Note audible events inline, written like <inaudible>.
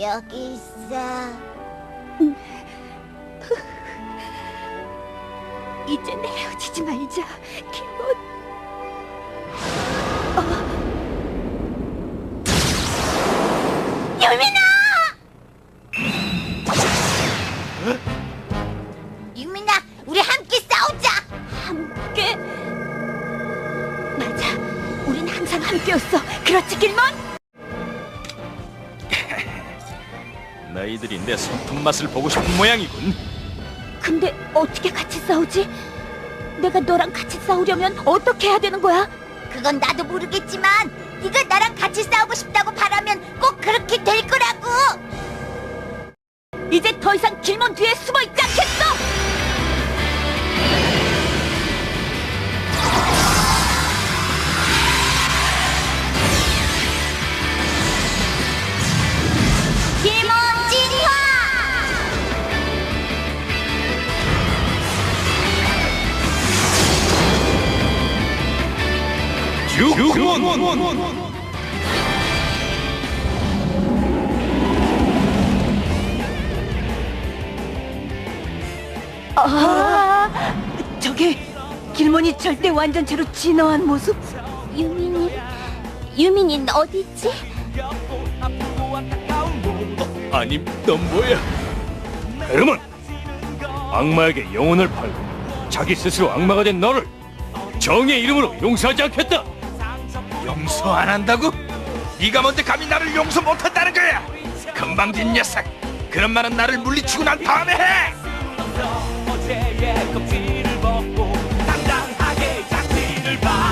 여기 있어. <laughs> 이젠 헤어지지 말자, 길몬. 유민아! 유민아, 우리 함께 싸우자. 함께. 맞아, 우린 항상 함께였어. 그렇지, 길몬? 너희들이 내 손톱 맛을 보고 싶은 모양이군. 근데 어떻게 같이 싸우지? 내가 너랑 같이 싸우려면 어떻게 해야 되는 거야? 그건 나도 모르겠지만 네가 나랑 같이 싸우고 싶다고 바라면 꼭 그렇게 될 거라고. 이제 더 이상 길몬 뒤에 숨어 있지 않겠어! 길몬 유원. 아, 저게 길몬이 절대 완전체로 진화한 모습? 유민이, 유민이는 어디 있지? 아니, 넌 뭐야? 그러면 악마에게 영혼을 팔고 자기 스스로 악마가 된 너를 정의 이름으로 용서하지 않겠다. 용서 안 한다고? 네가 뭔데 감히 나를 용서 못한다는 거야? 금방진 녀석 그런 말은 나를 물리치고 난 다음에 해! 어제의 그 껍질을 벗고 당당하게 작지를 봐